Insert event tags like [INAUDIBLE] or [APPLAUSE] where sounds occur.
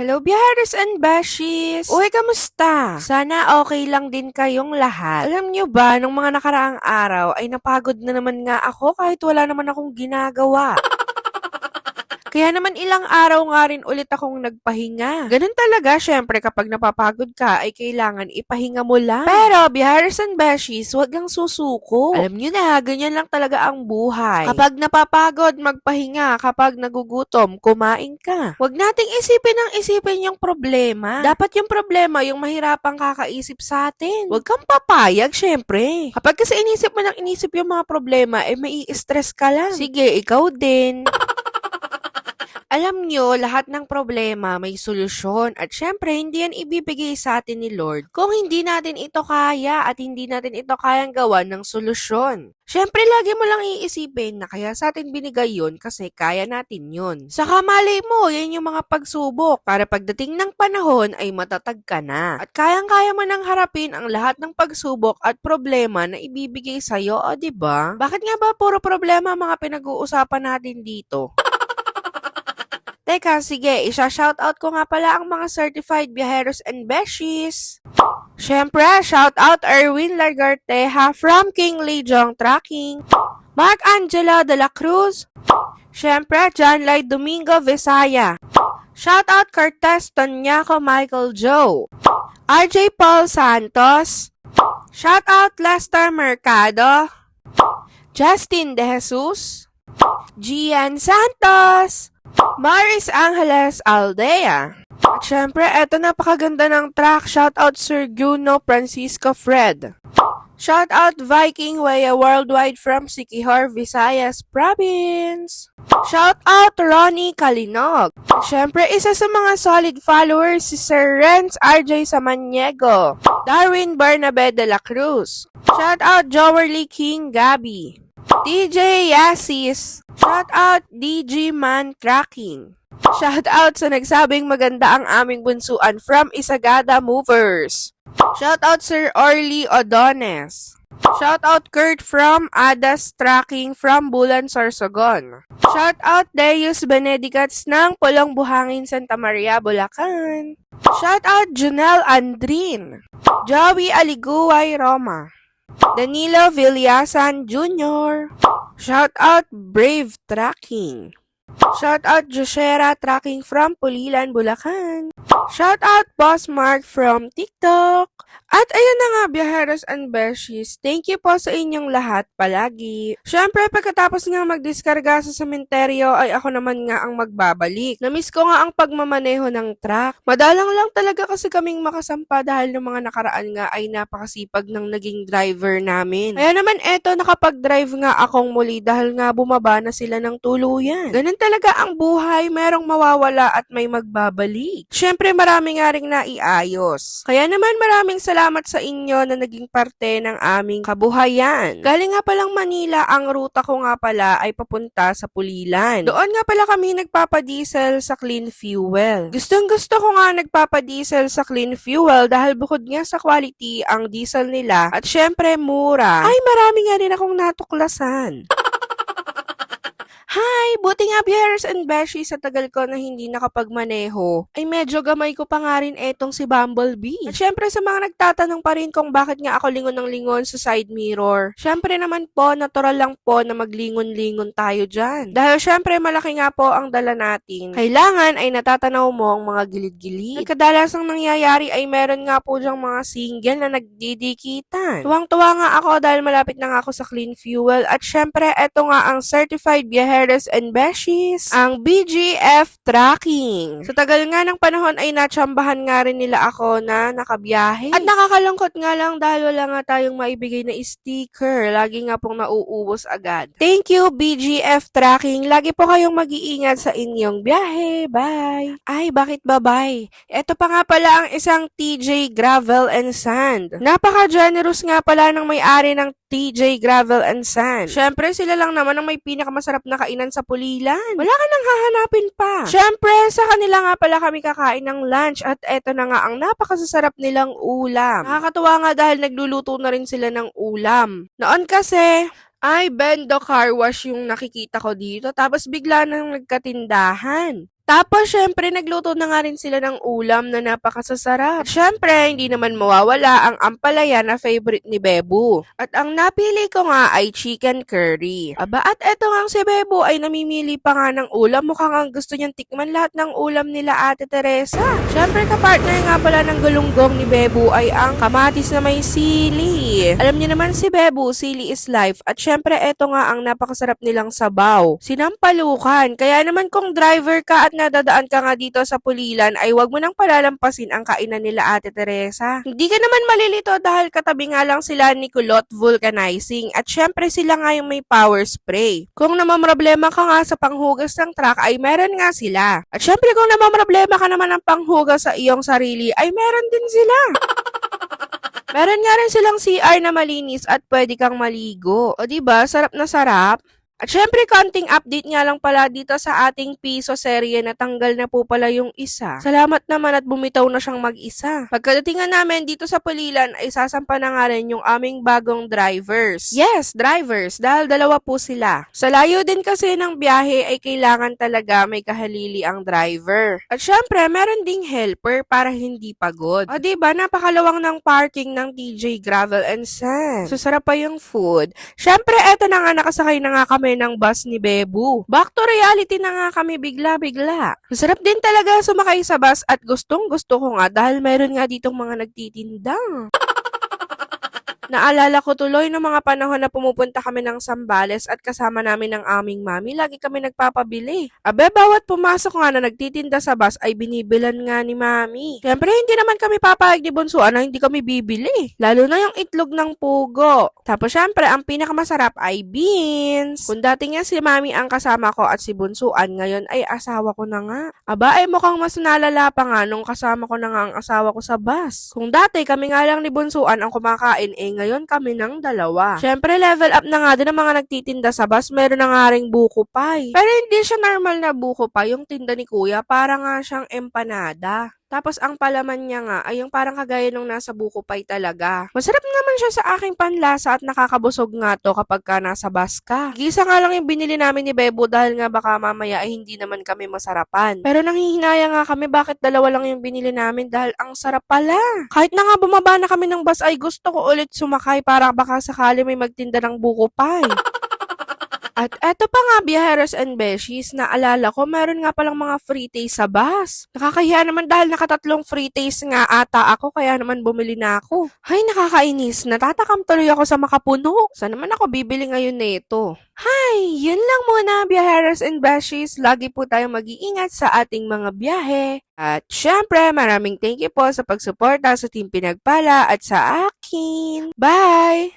Hello, biyaheros and beshies! Uy, kamusta? Sana okay lang din kayong lahat. Alam nyo ba, nung mga nakaraang araw ay napagod na naman nga ako kahit wala naman akong ginagawa. [LAUGHS] Kaya naman ilang araw nga rin ulit akong nagpahinga. Ganun talaga, syempre kapag napapagod ka ay kailangan ipahinga mo lang. Pero, biharas and beshies, huwag kang susuko. Alam nyo na, ganyan lang talaga ang buhay. Kapag napapagod, magpahinga. Kapag nagugutom, kumain ka. Huwag nating isipin ang isipin yung problema. Dapat yung problema, yung mahirapang kakaisip sa atin. Huwag kang papayag, syempre. Kapag kasi inisip mo ng inisip yung mga problema, eh may stress ka lang. Sige, ikaw din. [LAUGHS] Alam nyo, lahat ng problema may solusyon at syempre hindi yan ibibigay sa atin ni Lord kung hindi natin ito kaya at hindi natin ito kayang gawa ng solusyon. Syempre lagi mo lang iisipin na kaya sa atin binigay yun kasi kaya natin yun. Saka malay mo, yan yung mga pagsubok para pagdating ng panahon ay matatag ka na. At kayang-kaya mo nang harapin ang lahat ng pagsubok at problema na ibibigay sa'yo, o ba? Diba? Bakit nga ba puro problema ang mga pinag-uusapan natin dito? [LAUGHS] Teka, sige, isa-shoutout ko nga pala ang mga certified biyaheros and beshies. Siyempre, shoutout Erwin Lagarteja from King Lejong Tracking. Mark Angela de la Cruz. Siyempre, John Lloyd Domingo Visaya. Shoutout Cortez Tonyako Michael Joe. RJ Paul Santos. Shoutout Lester Mercado. Justin De Jesus. Gian Santos. Maris Angeles Aldea. At syempre, eto napakaganda ng track. Shoutout Sir Guno Francisco Fred. Shoutout Viking Way Worldwide from Sikihor, Visayas Province. Shoutout Ronnie Kalinog. At syempre, isa sa mga solid followers si Sir Renz RJ Samaniego. Darwin Bernabe de la Cruz. Shoutout Jowerly King Gabi. DJ Yasis. Shoutout DG Man Tracking. Shoutout sa nagsabing maganda ang aming bunsuan from Isagada Movers. Shoutout Sir Orly Odones. Shoutout Kurt from Adas Tracking from Bulan, Sorsogon. Shoutout Deus Benedicats ng Pulong Buhangin, Santa Maria, Bulacan. Shoutout Junel Andrin. Joey Aliguay, Roma. Danilo Villasan Jr. Shoutout Brave Tracking. Shoutout Joshera Tracking from Pulilan, Bulacan. Shoutout Boss Mark from TikTok. At ayun na nga, biyaheros and beshies, thank you po sa inyong lahat palagi. Siyempre, pagkatapos nga magdiskarga sa sementeryo, ay ako naman nga ang magbabalik. Namiss ko nga ang pagmamaneho ng truck. Madalang lang talaga kasi kaming makasampa dahil ng mga nakaraan nga ay napakasipag ng naging driver namin. Kaya naman eto, nakapag-drive nga akong muli dahil nga bumaba na sila ng tuluyan. Ganun talaga ang buhay, merong mawawala at may magbabalik. Siyempre, marami nga ring naiayos. Kaya naman maraming salamat sa inyo na naging parte ng aming kabuhayan. Galing nga palang Manila, ang ruta ko nga pala ay papunta sa Pulilan. Doon nga pala kami nagpapadiesel sa clean fuel. Gustong gusto ko nga nagpapadiesel sa clean fuel dahil bukod nga sa quality ang diesel nila at syempre mura, ay marami nga rin akong natuklasan. [LAUGHS] Hi! Buti nga viewers and beshi sa tagal ko na hindi nakapagmaneho, ay medyo gamay ko pa nga rin etong si Bumblebee. At syempre sa mga nagtatanong pa rin kung bakit nga ako lingon ng lingon sa side mirror. Syempre naman po, natural lang po na maglingon-lingon tayo dyan. Dahil syempre malaki nga po ang dala natin. Kailangan ay natatanaw mo ang mga gilid-gilid. At kadalasang nangyayari ay meron nga po dyang mga single na nagdidikitan. Tuwang-tuwa nga ako dahil malapit na nga ako sa clean fuel. At syempre, eto nga ang certified biyahe Heres and Beshies, ang BGF Tracking. Sa tagal nga ng panahon ay natsambahan nga rin nila ako na nakabiyahe. At nakakalungkot nga lang dahil wala nga tayong maibigay na sticker. Lagi nga pong nauubos agad. Thank you BGF Tracking. Lagi po kayong mag-iingat sa inyong biyahe. Bye! Ay, bakit bye-bye? Ito pa nga pala ang isang TJ Gravel and Sand. Napaka-generous nga pala ng may-ari ng TJ Gravel and Sand. Siyempre, sila lang naman ang may pinakamasarap na kainan sa Pulilan. Wala ka nang hahanapin pa. Siyempre, sa kanila nga pala kami kakain ng lunch at eto na nga ang napakasasarap nilang ulam. Nakakatuwa nga dahil nagluluto na rin sila ng ulam. Noon kasi, ay, Bendo Car Wash yung nakikita ko dito. Tapos bigla nang nagkatindahan. Tapos, syempre, nagluto na nga rin sila ng ulam na napakasasarap. Syempre, hindi naman mawawala ang ampalaya na favorite ni Bebu. At ang napili ko nga ay chicken curry. Aba, at eto nga si Bebu ay namimili pa nga ng ulam. Mukhang ang gusto niyang tikman lahat ng ulam nila Ate Teresa. Syempre, kapartner nga pala ng galunggong ni Bebu ay ang kamatis na may sili. Alam niyo naman si Bebu, sili is life. At syempre, eto nga ang napakasarap nilang sabaw. Sinampalukan. Kaya naman kung driver ka at nadadaan ka nga dito sa Pulilan, ay wag mo nang palalampasin ang kainan nila Ate Teresa. Hindi ka naman malilito dahil katabi nga lang sila ni Kulot Vulcanizing. At syempre, sila nga yung may power spray. Kung namamroblema ka nga sa panghugas ng truck, ay meron nga sila. At syempre, kung namamroblema ka naman ng panghugas sa iyong sarili, ay meron din sila. Meron nga rin silang CR na malinis at pwede kang maligo. O di ba sarap na sarap? At syempre, konting update nga lang pala dito sa ating piso serye na tanggal na po pala yung isa. Salamat naman at bumitaw na siyang mag-isa. Pagkadating nga namin dito sa Pulilan ay sasampa na nga rin yung aming bagong drivers. Yes, drivers, dahil dalawa po sila. Sa layo din kasi ng biyahe ay kailangan talaga may kahalili ang driver. At syempre, meron ding helper para hindi pagod. O diba, napakalawang ng parking ng TJ Gravel and Sand. Susarap pa yung food. Syempre, eto na nga nakasakay na nga kami ng bus ni Bebu. Back to reality na nga kami bigla-bigla. Masarap din talaga sumakay sa bus at gustong gusto ko nga dahil meron nga ditong mga nagtitinda. Naalala ko tuloy ng mga panahon na pumupunta kami ng Sambales at kasama namin ang aming mami, lagi kami nagpapabili. Abe, bawat pumasok nga na nagtitinda sa bus ay binibilan nga ni mami. Siyempre, hindi naman kami papayag ni Bunsuan na hindi kami bibili. Lalo na yung itlog ng pugo. Tapos syempre, ang pinakamasarap ay beans. Kung dati nga si mami ang kasama ko at si Bunsuan, ngayon ay asawa ko na nga. Aba, ay mukhang mas nalala pa nga nung kasama ko na nga ang asawa ko sa bus. Kung dati kami nga lang ni Bunsuan ang kumakain, eh ngayon kami ng dalawa. Syempre, level up na nga din ang mga nagtitinda sa bus. Meron na nga ring buko pie. Pero hindi siya normal na buko pie. Yung tinda ni kuya, para nga siyang empanada. Tapos ang palaman niya nga ay yung parang kagaya nung nasa buko pie talaga. Masarap naman siya sa aking panlasa at nakakabusog nga to kapag ka nasa bus ka. Gisa nga lang yung binili namin ni Bebo dahil nga baka mamaya ay hindi naman kami masarapan. Pero nanghihinaya nga kami bakit dalawa lang yung binili namin dahil ang sarap pala. Kahit na nga bumaba na kami ng bus ay gusto ko ulit sumakay para baka sakali may magtinda ng buko pie. At eto pa nga, biyaheros and beshies, naalala ko, meron nga palang mga free taste sa bus. Nakakahiya naman dahil nakatatlong free taste nga ata ako, kaya naman bumili na ako. Hay, nakakainis. Natatakam tuloy ako sa makapuno. Saan naman ako bibili ngayon nito? Hay, yun lang muna, biyaheros and beshies. Lagi po tayong mag-iingat sa ating mga biyahe. At syempre, maraming thank you po sa pagsuporta sa Team Pinagpala at sa akin. Bye!